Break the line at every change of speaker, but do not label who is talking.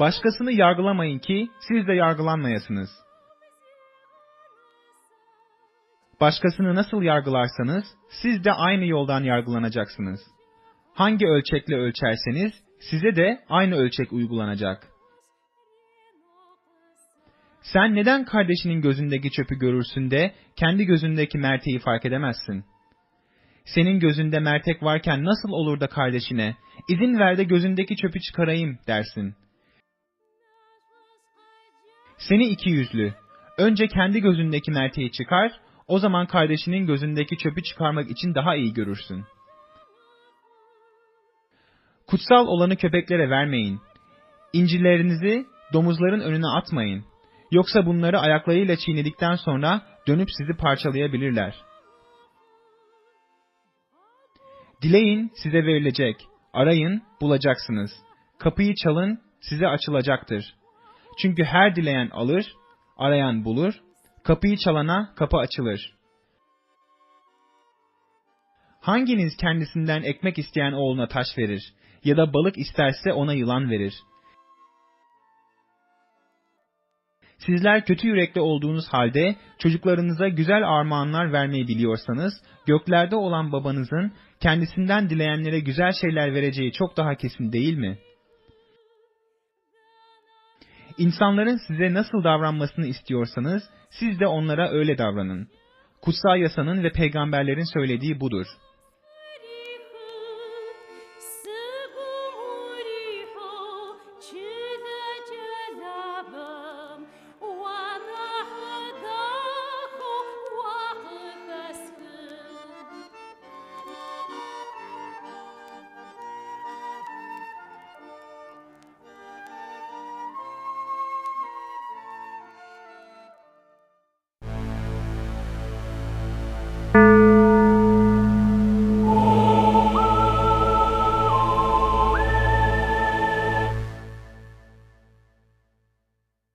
Başkasını yargılamayın ki siz de yargılanmayasınız. Başkasını nasıl yargılarsanız siz de aynı yoldan yargılanacaksınız. Hangi ölçekle ölçerseniz size de aynı ölçek uygulanacak. Sen neden kardeşinin gözündeki çöpü görürsün de kendi gözündeki merteği fark edemezsin? Senin gözünde mertek varken nasıl olur da kardeşine, izin ver de gözündeki çöpü çıkarayım dersin. Seni iki yüzlü. Önce kendi gözündeki merteği çıkar, o zaman kardeşinin gözündeki çöpü çıkarmak için daha iyi görürsün. Kutsal olanı köpeklere vermeyin. İncilerinizi domuzların önüne atmayın. Yoksa bunları ayaklarıyla çiğnedikten sonra dönüp sizi parçalayabilirler. Dileyin size verilecek. Arayın bulacaksınız. Kapıyı çalın size açılacaktır. Çünkü her dileyen alır, arayan bulur, kapıyı çalana kapı açılır. Hanginiz kendisinden ekmek isteyen oğluna taş verir ya da balık isterse ona yılan verir? Sizler kötü yürekli olduğunuz halde çocuklarınıza güzel armağanlar vermeyi biliyorsanız, göklerde olan babanızın kendisinden dileyenlere güzel şeyler vereceği çok daha kesin değil mi? İnsanların size nasıl davranmasını istiyorsanız, siz de onlara öyle davranın. Kutsal yasanın ve peygamberlerin söylediği budur.